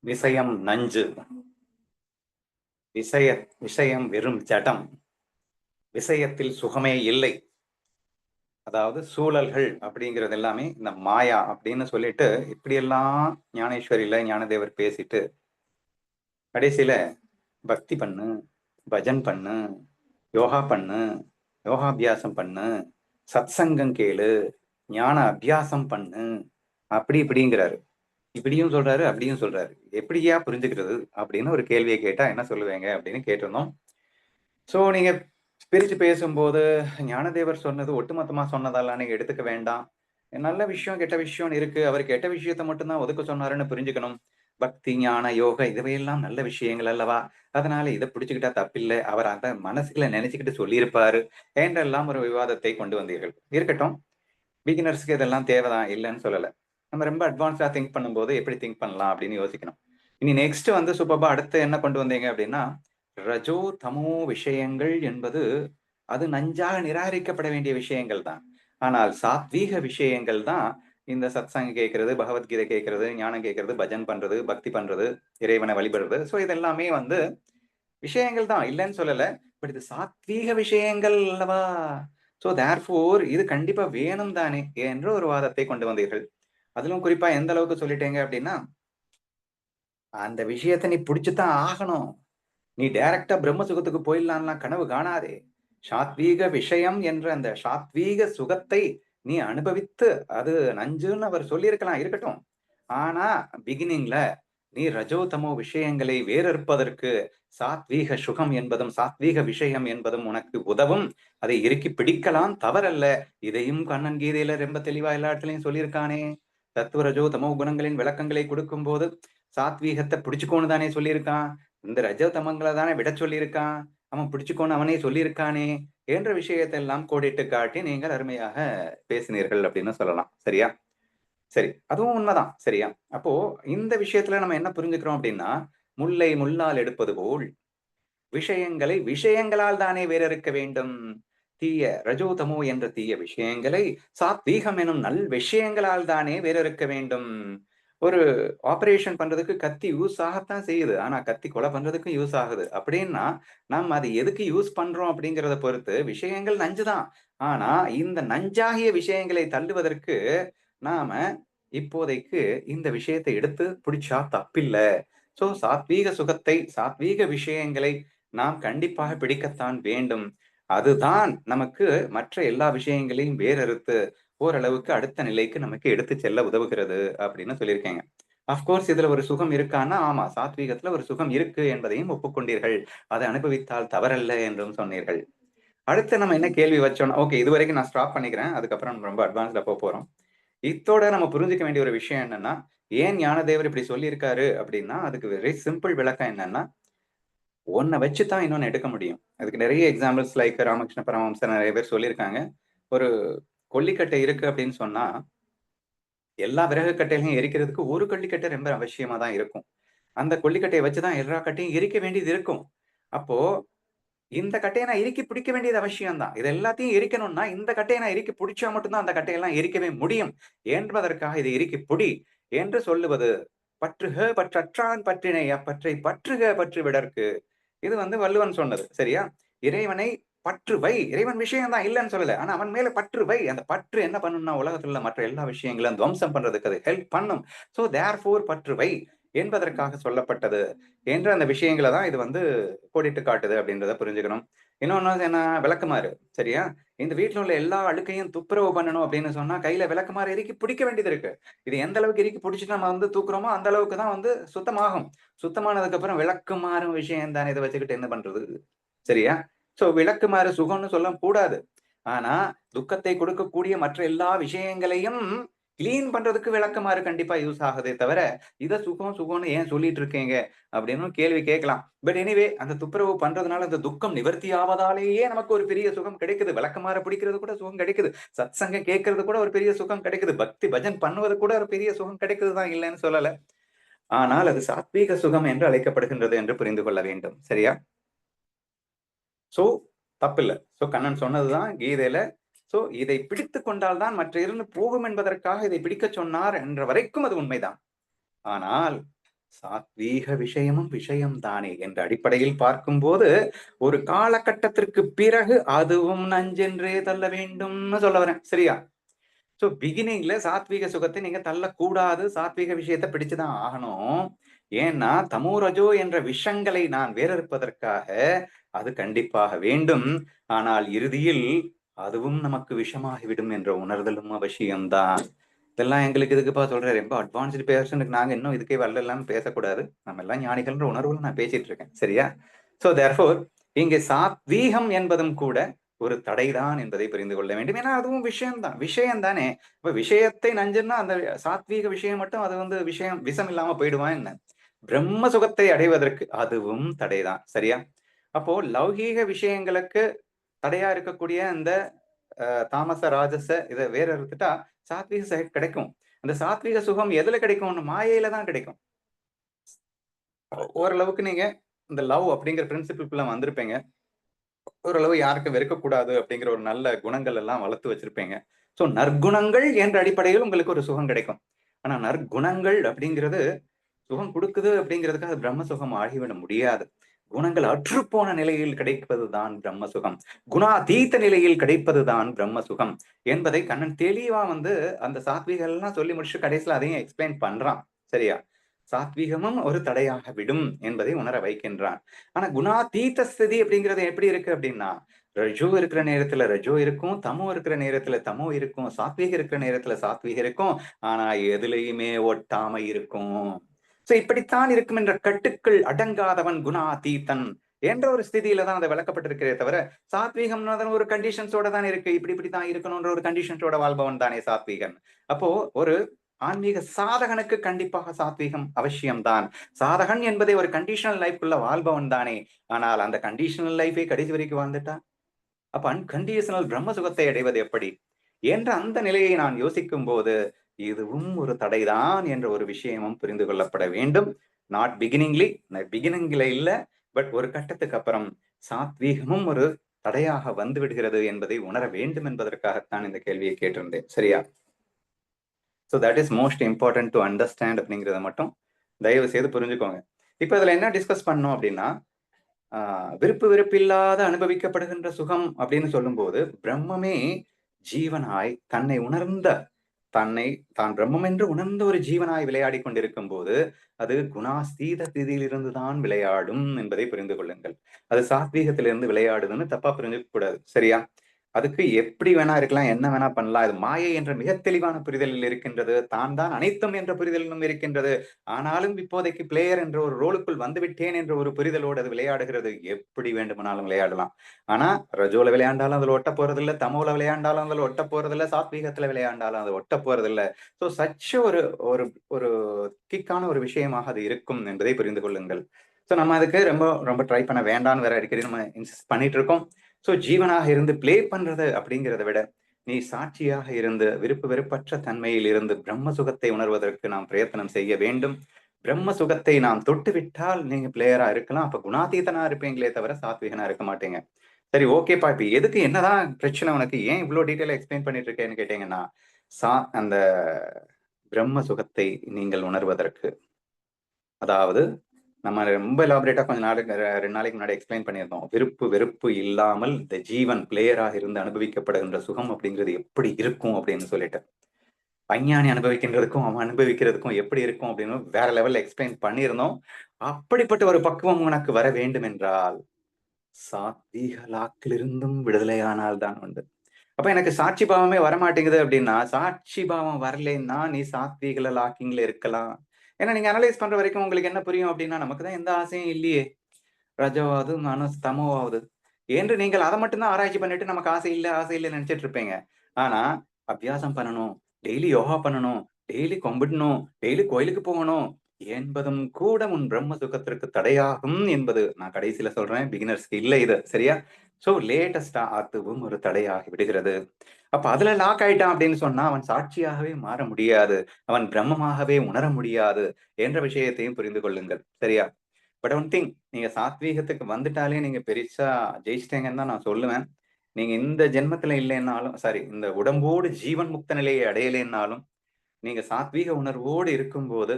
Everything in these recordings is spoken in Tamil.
விஷயம் நஞ்சு. விஷய விஷயம் வெறும் ஜடம். விஷயத்தில் சுகமே இல்லை. அதாவது சூழல்கள் அப்படிங்கிறது எல்லாமே இந்த மாயா அப்படின்னு சொல்லிட்டு இப்படியெல்லாம் ஞானேஸ்வரியில ஞானதேவர் பேசிட்டு கடைசியில பக்தி பண்ணு பஜன் பண்ணு யோகா பண்ணு யோகாபியாசம் பண்ணு சத்சங்கம் கேளு ஞான அபியாசம் பண்ணு அப்படி இப்படிங்கிறாரு. இப்படியும் சொல்றாரு அப்படியும் சொல்றாரு. எப்படியா புரிஞ்சுக்கிறது அப்படின்னு ஒரு கேள்வியை கேட்டா என்ன சொல்லுவேங்க அப்படின்னு கேட்டிருந்தோம். சோ நீங்க பிரிச்சு பேசும்போது ஞானதேவர் சொன்னது ஒட்டுமொத்தமா சொன்னதெல்லாம் நீங்க எடுத்துக்க வேண்டாம். நல்ல விஷயம் கெட்ட விஷயம் இருக்கு. அவர் கெட்ட விஷயத்த மட்டும்தான் ஒதுக்க சொன்னாருன்னு புரிஞ்சுக்கணும். பக்தி ஞான யோக இதுவையெல்லாம் நல்ல விஷயங்கள் அல்லவா? அதனால இதை பிடிச்சுக்கிட்டா தப்பில்லை. அவர் அந்த மனசுல நினைச்சுக்கிட்டு சொல்லியிருப்பாரு என்றெல்லாம் ஒரு விவாதத்தை கொண்டு வந்தீர்கள். இருக்கட்டும். பிகினர்ஸ்க்கு இதெல்லாம் தேவைதான் இல்லைன்னு சொல்லலை. நம்ம ரொம்ப அட்வான்ஸ்டா திங்க் பண்ணும்போது எப்படி திங்க் பண்ணலாம் அப்படின்னு யோசிக்கணும். இனி நெக்ஸ்ட் வந்து சூப்பர்பா அடுத்து என்ன கொண்டு வந்தீங்க அப்படின்னா ரஜோ தமோ விஷயங்கள் என்பது அது நஞ்சாக நிராகரிக்கப்பட வேண்டிய விஷயங்கள் தான். ஆனால் சாத்வீக விஷயங்கள் தான் இந்த சத்சங்க கேட்கறது பகவத்கீதை கேட்கறது ஞானம் கேட்கறது பஜன் பண்றது பக்தி பண்றது இறைவனை வழிபடுறது. ஸோ இதெல்லாமே வந்து விஷயங்கள் தான். இல்லைன்னு சொல்லலை பட் இது சாத்வீக விஷயங்கள் அல்லவா? ஸோ தேர்ஃபோர் இது கண்டிப்பா வேணும் தானே என்ற ஒரு வாதத்தை கொண்டு வந்தீர்கள். அதிலும் குறிப்பா எந்த அளவுக்கு சொல்லிட்டேங்க அப்படின்னா அந்த விஷயத்த நீ பிடிச்சுதான் ஆகணும். நீ டைரக்டா பிரம்ம சுகத்துக்கு போயிடலாம்லாம் கனவு காணாதே. சாத்வீக விஷயம் என்ற அந்த சாத்வீக சுகத்தை நீ அனுபவித்து அது நஞ்சுன்னு அவர் சொல்லியிருக்கலாம் இருக்கட்டும். ஆனா பிகினிங்ல நீ ரஜோதமோ விஷயங்களை வேறறுப்பதற்கு சாத்வீக சுகம் என்பதும் சாத்வீக விஷயம் என்பதும் உனக்கு உதவும். அதை இறுக்கி பிடிக்கலாம் தவறல்ல. இதையும் கண்ணன் கீதையில ரொம்ப தெளிவா எல்லா இடத்துலயும் சொல்லியிருக்கானே. தத்துவ ரஜோ தமோ குணங்களின் விளக்கங்களை கொடுக்கும் போது சாத்வீகத்தை பிடிச்சுக்கோன்னு தானே சொல்லியிருக்கான். இந்த ரஜ தமங்களை தானே விட சொல்லியிருக்கான். அவன் பிடிச்சுக்கோன்னு அவனே சொல்லியிருக்கானே என்ற விஷயத்தை எல்லாம் கோடிட்டு காட்டி நீங்கள் அருமையாக பேசினீர்கள் அப்படின்னு சொல்லலாம். சரியா? சரி அதுவும் உண்மைதான். சரியா? அப்போ இந்த விஷயத்துல நம்ம என்ன புரிஞ்சுக்கிறோம் அப்படின்னா முல்லை முள்ளால் எடுப்பது போல் விஷயங்களை விஷயங்களால் தானே வேறறுக்க வேண்டும். தீய ரஜோதமோ என்ற தீய விஷயங்களை சாத்வீகம் எனும் நல் விஷயங்களால் தானே வேறறுக்க வேண்டும். ஒரு ஆபரேஷன் பண்றதுக்கு கத்தி யூஸ் ஆகத்தான் செய்யுது. ஆனா கத்தி கொலை பண்றதுக்கும் யூஸ் ஆகுது. அப்படின்னா நம்ம அது எதுக்கு யூஸ் பண்றோம் அப்படிங்கிறத பொறுத்து விஷயங்கள் நஞ்சுதான் ஆனா இந்த நஞ்சாகிய விஷயங்களை தள்ளுவதற்கு நாம இப்போதைக்கு இந்த விஷயத்தை எடுத்து பிடிச்சா தப்பில்லை. சோ சாத்வீக சுகத்தை சாத்வீக விஷயங்களை நாம் கண்டிப்பாக பிடிக்கத்தான் வேண்டும். அதுதான் நமக்கு மற்ற எல்லா விஷயங்களையும் வேறறுத்து ஓரளவுக்கு அடுத்த நிலைக்கு நமக்கு எடுத்து செல்ல உதவுகிறது அப்படின்னு சொல்லியிருக்கேங்க. அஃப்கோர்ஸ் இதுல ஒரு சுகம் இருக்கான்னா ஆமா சாத்வீகத்துல ஒரு சுகம் இருக்கு என்பதையும் ஒப்புக்கொண்டீர்கள். அதை அனுபவித்தால் தவறல்ல என்றும் சொன்னீர்கள். அடுத்து நம்ம என்ன கேள்வி வச்சோம்னா ஓகே இது வரைக்கும் நான் ஸ்டாப் பண்ணிக்கிறேன். அதுக்கப்புறம் நம்ம ரொம்ப அட்வான்ஸ்ல போக போறோம். இத்தோட நம்ம புரிஞ்சுக்க வேண்டிய ஒரு விஷயம் என்னன்னா ஏன் ஞானதேவர் இப்படி சொல்லியிருக்காரு அப்படின்னா அதுக்கு வெரி சிம்பிள் விளக்கம் என்னன்னா ஒன்னை வச்சுதான் இன்னொன்னு எடுக்க முடியும். அதுக்கு நிறைய எக்ஸாம்பிள்ஸ் லைக் ராமகிருஷ்ண பரமஹம்சர் நிறைய பேர் சொல்லியிருக்காங்க. ஒரு கொல்லிக்கட்டை இருக்கு அப்படின்னு சொன்னா எல்லா விறகு கட்டைகளையும் எரிக்கிறதுக்கு ஒரு கொல்லிக்கட்டை ரொம்ப அவசியமா தான் இருக்கும். அந்த கொல்லிக்கட்டையை வச்சுதான் எல்லா கட்டையும் எரிக்க வேண்டியது இருக்கும். அப்போ இந்த கட்டையை நான் எரிக்கி பிடிக்க வேண்டியது அவசியம் தான் இது எல்லாத்தையும் எரிக்கணும்னா இந்த கட்டையை நான் எரிக்கி பிடிச்சா மட்டும்தான் அந்த கட்டையெல்லாம் எரிக்கவே முடியும். என்பதற்காக இதை எரிக்கி பிடி என்று சொல்லுவது பற்றுக பற்றற்றான் பற்றினை அப்பற்றை பற்றுக பற்று விடற்கு இது வந்து வள்ளுவன் சொன்னது சரியா? இறைவனை பற்று வை இறைவன் விஷயம் தான் இல்லைன்னு சொல்லல. ஆனா அவன் மேல பற்று வை அந்த பற்று என்ன பண்ணும்னா உலகத்துல உள்ள மற்ற எல்லா விஷயங்களும் துவம்சம் பண்றதுக்கு அது ஹெல்ப் பண்ணும். சோ தேர் ஃபோர் பற்று வை என்பதற்காக சொல்லப்பட்டது என்ற அந்த விஷயங்களை தான் இது வந்து கோடிட்டு காட்டுது அப்படின்றத புரிஞ்சுக்கணும். இன்னொன்னு என்ன விளக்குமாறு. சரியா? இந்த வீட்டுல உள்ள எல்லா அழுக்கையும் துப்புரவு பண்ணணும் அப்படின்னு சொன்னா கையில விளக்குமாறு எரிக்கி பிடிக்க வேண்டியது இருக்கு. இது எந்த அளவுக்கு எரிக்கி பிடிச்சிட்டு நம்ம வந்து தூக்குறோமோ அந்த அளவுக்கு தான் வந்து சுத்தமாகும். சுத்தமானதுக்கு அப்புறம் விளக்குமாறும் விஷயம் தானே இதை வச்சுக்கிட்டு என்ன பண்றது? சரியா? சோ விளக்குமாறு சுகம்னு சொல்ல கூடாது. ஆனா துக்கத்தை கொடுக்கக்கூடிய மற்ற எல்லா விஷயங்களையும் கிளீன் பண்றதுக்கு விளக்கமாறு கண்டிப்பா யூஸ் ஆகுதே தவிர இதை சுகம் சுகம்னு ஏன் சொல்லிட்டு இருக்கீங்க? அப்படின்னு கேள்வி கேட்கலாம். பட் எனிவே அந்த துப்புரவு பண்றதுனால அந்த துக்கம் நிவர்த்தி ஆவதாலேயே நமக்கு ஒரு பெரிய சுகம் கிடைக்குது. விளக்கமாற பிடிக்கிறது கூட சுகம் கிடைக்குது. சத் சங்கம் கேட்கறது கூட ஒரு பெரிய சுகம் கிடைக்குது. பக்தி பஜன் பண்ணுவது கூட ஒரு பெரிய சுகம் கிடைக்குது தான் இல்லைன்னு சொல்லல. ஆனால் அது சாத்வீக சுகம் என்று அழைக்கப்படுகின்றது என்று புரிந்து கொள்ள வேண்டும். சரியா? சோ தப்பில்லை. சோ கண்ணன் சொன்னதுதான் கீதையில சோ இதை பிடித்து கொண்டால்தான் மற்ற இருந்து போகும் என்பதற்காக இதை பிடிக்க சொன்னார் என்ற வரைக்கும் அது உண்மைதான். ஆனால் சாத்வீக விஷயமும் விஷயம் தானே என்ற அடிப்படையில் பார்க்கும்போது ஒரு காலகட்டத்திற்கு பிறகு அதுவும் நஞ்சென்றே தள்ள வேண்டும்னு சொல்ல வரேன். சரியா? சோ பிகினிங்ல சாத்வீக சுகத்தை நீங்க தள்ளக்கூடாது. சாத்வீக விஷயத்தை பிடிச்சுதான் ஆகணும். ஏன்னா தமோரஜோ என்ற விஷங்களை நான் வேறறுப்பதற்காக அது கண்டிப்பாக வேண்டும். ஆனால் இறுதியில் அதுவும் நமக்கு விஷமாகிவிடும் என்ற உணர்தலும் அவசியம்தான். இதெல்லாம் எங்களுக்கு இதுக்குப்பா சொல்றேன் ரொம்ப அட்வான்ஸ்டு பேர்சனுக்கு நாங்க இன்னும் இதுக்கே வரல இல்லாம பேசக்கூடாது. நம்ம எல்லாம் ஞானிகள்ன்ற உணர்வுல நான் பேசிட்டு இருக்கேன். சரியா? சோ தேர்ஃபோர் இங்கே சாத்வீகம் என்பதும் கூட ஒரு தடைதான் என்பதை புரிந்து கொள்ள வேண்டும். ஏன்னா அதுவும் விஷயம்தான். விஷயம் தானே. இப்ப விஷயத்தை நஞ்சுன்னா அந்த சாத்வீக விஷயம் மட்டும் அது வந்து விஷயம் விஷம் இல்லாம போயிடுவான் என்ன? பிரம்ம சுகத்தை அடைவதற்கு அதுவும் தடைதான். சரியா? அப்போ லௌகீக விஷயங்களுக்கு தடையா இருக்கக்கூடிய அந்த தாமச ராஜச இதை வேற எடுத்துட்டா சாத்வீக கிடைக்கும். அந்த சாத்வீக சுகம் எதுல கிடைக்கும் மாயையில தான் கிடைக்கும். ஓரளவுக்கு நீங்க இந்த லவ் அப்படிங்கிற பிரின்சிபிள்குள்ள வந்திருப்பீங்க. ஓரளவு யாருக்கும் வெறுக்கக்கூடாது அப்படிங்கிற ஒரு நல்ல குணங்கள் எல்லாம் வளர்த்து வச்சிருப்பீங்க. ஸோ நற்குணங்கள் என்ற அடிப்படையில் உங்களுக்கு ஒரு சுகம் கிடைக்கும். ஆனா நற்குணங்கள் அப்படிங்கிறது சுகம் கொடுக்குது அப்படிங்கிறதுக்கு அது பிரம்ம சுகம் ஆகிவிட முடியாது. குணங்கள் அற்றுப்போன நிலையில் கிடைப்பதுதான் பிரம்ம சுகம் குணாதீத்த நிலையில் கிடைப்பதுதான் பிரம்ம சுகம் என்பதை கண்ணன் தெளிவா வந்து அந்த சாத்விகள்லாம் சொல்லி முடிச்சு கடைசியில் அதையும் எக்ஸ்பிளைன் பண்றான். சரியா? சாத்வீகமும் ஒரு தடையாக விடும் என்பதை உணர வைக்கின்றான். ஆனா குணாதீத்த ஸ்திதி அப்படிங்கிறது எப்படி இருக்கு அப்படின்னா ரஜோ இருக்கிற நேரத்துல ரஜோ இருக்கும் தமோ இருக்கிற நேரத்துல தமோ இருக்கும் சாத்வீக இருக்கிற நேரத்துல சாத்வீக இருக்கும் ஆனா எதுலையுமே ஒட்டாம இருக்கும். சோ இப்படித்தான் இருக்கும் என்ற கட்டுக்கள் அடங்காதவன் குணாதீத்தன் என்ற ஒரு ஸ்திதியில தான் அதை விளக்கப்பட்டிருக்கிறே தவிர சாத்வீகம் ஒரு கண்டிஷன்ஸோட தான் இருக்கு. இப்படி இப்படித்தான் இருக்கணும்ன்ற ஒரு கண்டிஷன்ஸோட வாழ்பவன் தானே சாத்வீகன். அப்போ ஒரு ஆன்மீக சாதகனுக்கு கண்டிப்பாக சாத்வீகம் அவசியம்தான். சாதகன் என்பதை ஒரு கண்டிஷனல் லைஃப்குள்ள வாழ்பவன் தானே. ஆனால் அந்த கண்டிஷனல் லைஃபே கடைசி வரைக்கும் வாழ்ந்துட்டா? அப்ப அன்கண்டிஷனல் பிரம்ம சுகத்தை அடைவது எப்படி? என்ற அந்த நிலையை நான் யோசிக்கும் போது இதுவும் ஒரு தடைதான் என்ற ஒரு விஷயமும் புரிந்து கொள்ளப்பட வேண்டும். நாட் பிகினிங்லி பிகினிங்ல இல்ல பட் ஒரு கட்டத்துக்கு அப்புறம் சாத்வீகமும் ஒரு தடையாக வந்து விடுகிறது என்பதை உணர வேண்டும் என்பதற்காகத்தான் இந்த கேள்வியை கேட்டிருந்தேன். சரியா? So that is most important to understand அப்படிங்கிறத மட்டும் தயவு செய்து புரிஞ்சுக்கோங்க. இப்போ இதில் என்ன டிஸ்கஸ் பண்ணோம் அப்படின்னா விருப்பு விருப்பில்லாத அனுபவிக்கப்படுகின்ற சுகம் அப்படின்னு சொல்லும்போது பிரம்மமே ஜீவனாய் தன்னை உணர்ந்த தன்னை தான் பிரம்மம் என்று உணர்ந்த ஒரு ஜீவனாய் விளையாடி கொண்டிருக்கும் போது அது குணாஸ்தீத திதியிலிருந்து தான் விளையாடும் என்பதை புரிந்து கொள்ளுங்கள். அது சாத்வீகத்திலிருந்து விளையாடுதுன்னு தப்பா புரிஞ்சுக்க கூடாது. சரியா? அதுக்கு எப்படி வேணா இருக்கலாம் என்ன வேணா பண்ணலாம். இது மாயை என்ற மிக தெளிவான புரிதலில் இருக்கின்றது. தான் தான் அனைத்தும் என்ற புரிதலிலும் இருக்கின்றது. ஆனாலும் இப்போதைக்கு பிளேயர் என்ற ஒரு ரோலுக்குள் வந்துவிட்டேன் என்ற ஒரு புரிதலோடு அது விளையாடுகிறது. எப்படி வேண்டுமானாலும் விளையாடலாம். ஆனா ரஜோல விளையாண்டாலும் அதுல ஒட்ட போறதில்ல. தமோல விளையாண்டாலும் அதுல ஒட்ட போறதில்ல. சாத்வீகத்துல விளையாண்டாலும் அது ஒட்ட போறதில்ல. சோ சச்ச ஒரு ஒரு ஒரு கிக்கான ஒரு விஷயமாக அது இருக்கும் என்பதை புரிந்து கொள்ளுங்கள். சோ நம்ம அதுக்கு ரொம்ப ரொம்ப ட்ரை பண்ண வேண்டாம்னு வேற அடிக்கடி நம்ம இன்சிஸ்ட் பண்ணிட்டு இருக்கோம். ஸோ ஜீவனாக இருந்து பிளே பண்றது அப்படிங்கிறத விட நீ சாட்சியாக இருந்து விருப்பு வெறுப்பற்ற தன்மையில் இருந்து பிரம்ம சுகத்தை உணர்வதற்கு நாம் பிரயத்தனம் செய்ய வேண்டும். பிரம்ம சுகத்தை நாம் தொட்டு விட்டால் நீங்க பிளேயரா இருக்கலாம். அப்ப குணாதீதனா இருப்பீங்களே தவிர சாத்விகனா இருக்க மாட்டீங்க. சரி ஓகேப்பா இப்ப எதுக்கு என்னதான் பிரச்சனை உனக்கு? ஏன் இவ்வளவு டீட்டெயில் எக்ஸ்பிளைன் பண்ணிட்டு இருக்கேன்னு கேட்டீங்கன்னா சா அந்த பிரம்ம சுகத்தை நீங்கள் உணர்வதற்கு அதாவது நம்ம ரொம்ப எலாபரேட்டா கொஞ்ச நாளுக்கு ரெண்டு நாளைக்கு முன்னாடி எக்ஸ்பிளைன் பண்ணியிருந்தோம். விருப்பு வெறுப்பு இல்லாமல் இந்த ஜீவன் பிளேயராக இருந்து அனுபவிக்கப்படுகின்ற சுகம் அப்படிங்கிறது எப்படி இருக்கும் அப்படின்னு சொல்லிட்டு. அஞ்ஞானி அனுபவிக்கின்றதுக்கும் அவன் அனுபவிக்கிறதுக்கும் எப்படி இருக்கும் அப்படின்னு வேற லெவல்ல எக்ஸ்பிளைன் பண்ணியிருந்தோம். அப்படிப்பட்ட ஒரு பக்குவம் உனக்கு வர வேண்டும் என்றால் சாத்வீக லாக்கிலிருந்தும் விடுதலையானால் தான் உண்டு. அப்ப எனக்கு சாட்சி பாவமே வரமாட்டேங்குது அப்படின்னா சாட்சி பாவம் வரலைன்னா நீ சாத்வீகல லாக்கிங்ல இருக்கலாம். ஏன்னா நீங்க அனலைஸ் பண்ற வரைக்கும் உங்களுக்கு என்ன புரியும் அப்படின்னா நமக்கு தான் எந்த ஆசையும் இல்லையே. ரஜவாவது மனசு தமோவாவது. என்று நீங்கள் அதை மட்டும்தான் ஆராய்ச்சி பண்ணிட்டு நமக்கு ஆசை இல்லை ஆசை இல்லை நினைச்சிட்டு இருப்பீங்க. ஆனா அபியாசம் பண்ணணும் டெய்லி யோகா பண்ணணும் டெய்லி கும்பிடணும் டெய்லி கோயிலுக்கு போகணும் என்பதும் கூட உன் பிரம்ம சுகத்திற்கு தடையாகும் என்பது நான் கடைசியில சொல்றேன். பிகினர்ஸ்க்கு இல்லை இது. சரியா? சோ லேட்டஸ்டா அதுவும் ஒரு தடையாகி விடுகிறது. அப்ப அதுல லாக் ஆயிட்டான் அப்படின்னு சொன்னா அவன் சாட்சியாகவே மாற முடியாது. அவன் பிரம்மமாகவே உணர முடியாது என்ற விஷயத்தையும் புரிந்து கொள்ளுங்கள். சரியா? பட் ஒன் திங் நீங்க சாத்வீகத்துக்கு வந்துட்டாலே நீங்க பெருசா ஜெயிச்சிட்டேங்கன்னு தான் நான் சொல்லுவேன். நீங்க இந்த ஜென்மத்துல இல்லைன்னாலும் சாரி இந்த உடம்போடு ஜீவன் முக்த நிலையை அடையலைன்னாலும் நீங்க சாத்வீக உணர்வோடு இருக்கும்போது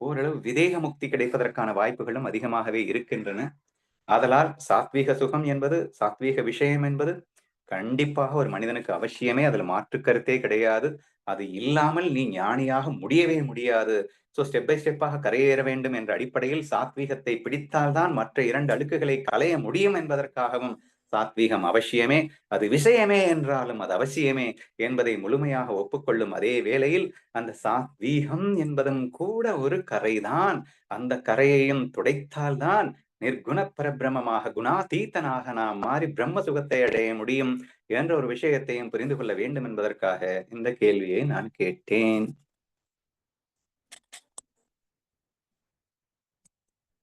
ஓரளவு விதேக முக்தி கிடைப்பதற்கான வாய்ப்புகளும் அதிகமாகவே இருக்கின்றன. ஆதலால் சாத்வீக சுகம் என்பது சாத்வீக விஷயம் என்பது கண்டிப்பாக ஒரு மனிதனுக்கு அவசியமே. அதுல மாற்று கருத்தே கிடையாது. அது இல்லாமல் நீ ஞானியாக முடியவே முடியாது. ஸோ ஸ்டெப் பை ஸ்டெப்பாக கரையேற வேண்டும் என்ற அடிப்படையில் சாத்வீகத்தை பிடித்தால்தான் மற்ற இரண்டு அழுக்குகளை களைய முடியும் என்பதற்காகவும் சாத்வீகம் அவசியமே. அது விஷயமே என்றாலும் அது அவசியமே என்பதை முழுமையாக ஒப்புக்கொள்ளும் அதே வேளையில் அந்த சாத்வீகம் என்பதும் கூட ஒரு கரைதான். அந்த கரையையும் துடைத்தால்தான் நிர்குண பரபிரமமாக குணாதீத்தனாக நாம் மாறி பிரம்ம சுகத்தை அடைய முடியும் என்ற ஒரு விஷயத்தையும் புரிந்து கொள்ள வேண்டும் என்பதற்காக இந்த கேள்வியை நான் கேட்டேன்.